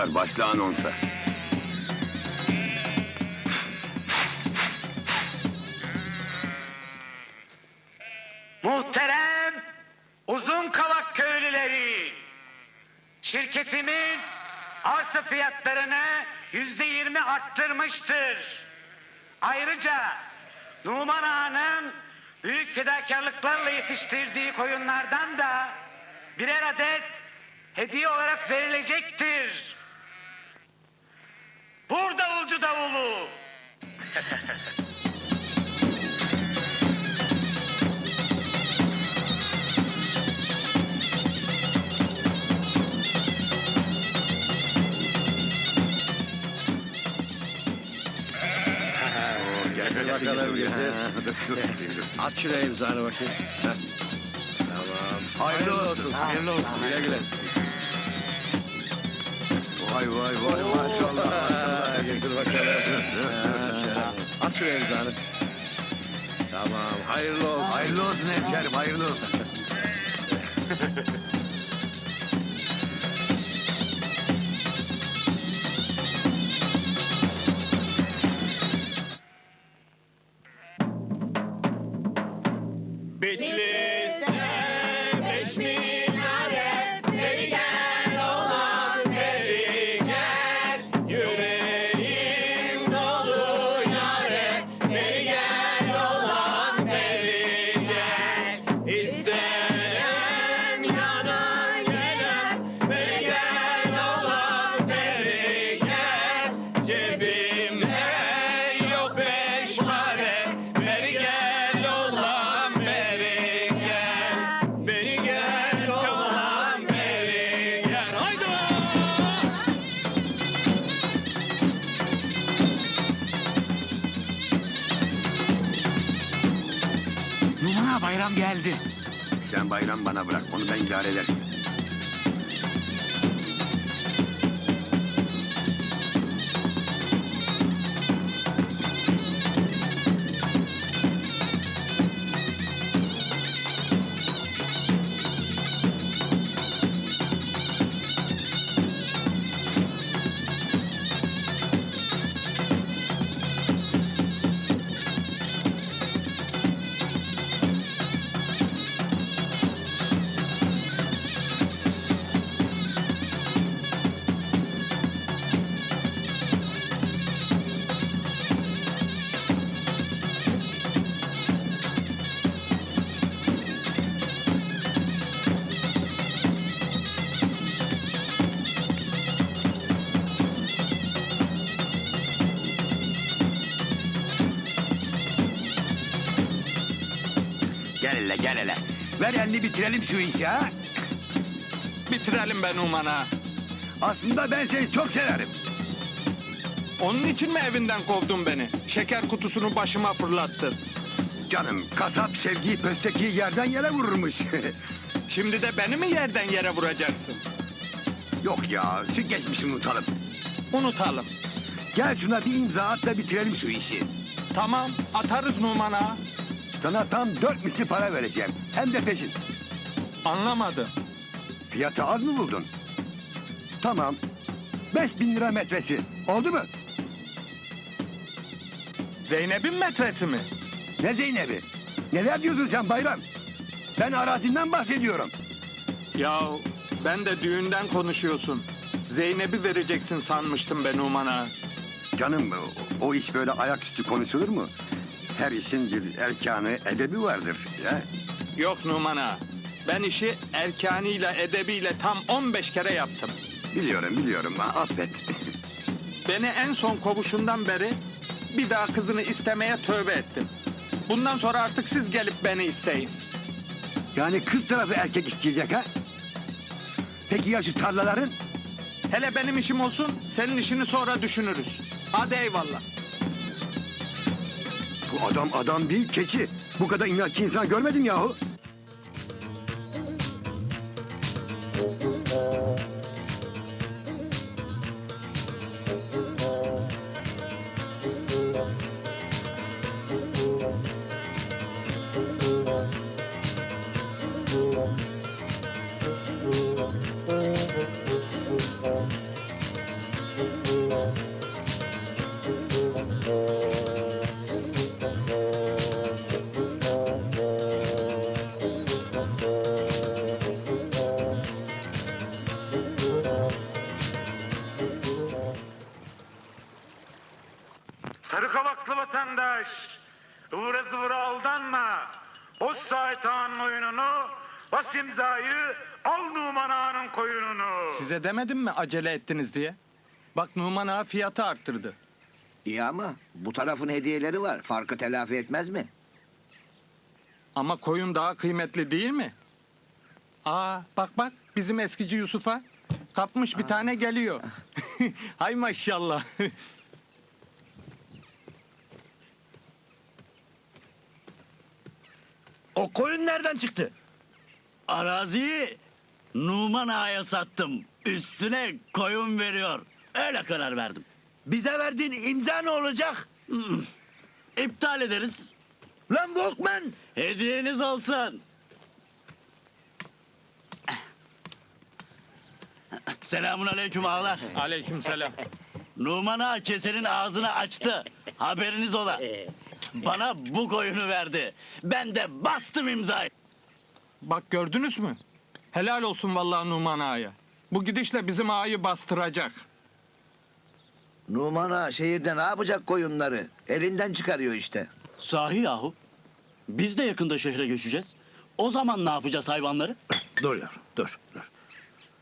Muhtar başla anonsa. Muhterem Uzun Kavak köylüleri. Şirketimiz arsa fiyatlarını yüzde yirmi arttırmıştır. Ayrıca Numan Ağa'nın büyük fedakarlıklarla yetiştirdiği koyunlardan da birer adet hediye olarak verilecektir. Getir bakalım getir. At şuraya imzanı bakayım. Heh. Tamam. Hayırlı olsun. Hayırlı olsun. Güle güle. Vay vay vay maşallah. Ha, Getir bakalım. Ha, At şuraya imzanı. Tamam. Hayırlı olsun. Hayırlı olsun hemşerim hayırlı olsun. bayram geldi. Sen bayram bana bırak onu ben idare ederim. Gel hele gel hele. Ver elini bitirelim şu işi ha. Bitirelim ben Numan'a. Aslında ben seni çok severim. Onun için mi evinden kovdun beni? Şeker kutusunu başıma fırlattın. Canım kasap sevgiyi pösteki yerden yere vururmuş. Şimdi de beni mi yerden yere vuracaksın? Yok ya şu geçmişi unutalım. Unutalım. Gel şuna bir imza at da bitirelim şu işi. Tamam, atarız Numan'a. Sana tam dört misli para vereceğim. Hem de peşin. Anlamadım. Fiyatı az mı buldun? Tamam. Beş bin lira metresi. Oldu mu? Zeynep'in metresi mi? Ne Zeynep'i? Neler diyorsun sen Bayram? Ben arazinden bahsediyorum. Ya ben de düğünden konuşuyorsun. Zeynep'i vereceksin sanmıştım ben Numan'a. Canım o, o iş böyle ayaküstü konuşulur mu? Her işin bir erkanı, edebi vardır. Ya. Yok Numan'a. Ben işi erkaniyle, edebiyle tam 15 kere yaptım. Biliyorum biliyorum ha, affet. Beni en son kovuşundan beri bir daha kızını istemeye tövbe ettim. Bundan sonra artık siz gelip beni isteyin. yani kız tarafı erkek isteyecek ha? Peki ya şu tarlaların? Hele benim işim olsun, senin işini sonra düşünürüz. Hadi eyvallah. Adam adam değil keçi. Bu kadar inatçı insan görmedim yahu. Vatandaş, ıvıra zıvıra aldanma. O Sait Ağa'nın oyununu, bas imzayı, al Numan Ağa'nın koyununu. Size demedim mi acele ettiniz diye? Bak Numan Ağa fiyatı arttırdı. İyi ama bu tarafın hediyeleri var. Farkı telafi etmez mi? Ama koyun daha kıymetli değil mi? Aa bak bak bizim eskici Yusuf'a. Kapmış bir tane geliyor. Hay maşallah. O koyun nereden çıktı? Araziyi Numan Ağa'ya sattım. Üstüne koyun veriyor. Öyle karar verdim. Bize verdiğin imza ne olacak? İptal ederiz. Lan Walkman! Hediyeniz olsun. Selamun aleyküm ağalar. Aleykümselam. Numan Ağa kesenin ağzını açtı. Haberiniz ola. Bana bu koyunu verdi. Ben de bastım imzayı. Bak gördünüz mü? Helal olsun vallahi Numan Ağa'ya. Bu gidişle bizim ağayı bastıracak. Numan Ağa şehirde ne yapacak koyunları? Elinden çıkarıyor işte. Sahi yahu. Biz de yakında şehre göçeceğiz. O zaman ne yapacağız hayvanları? Dur yavrum, dur, dur.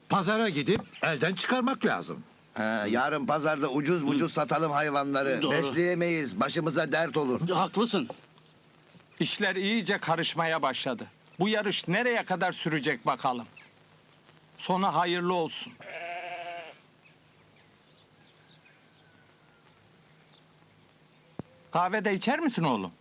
Pazara gidip elden çıkarmak lazım. Ha, yarın pazarda ucuz ucuz satalım hayvanları. Doğru. Besleyemeyiz. Başımıza dert olur. Haklısın. İşler iyice karışmaya başladı. Bu yarış nereye kadar sürecek bakalım. Sonu hayırlı olsun. Kahve de içer misin oğlum?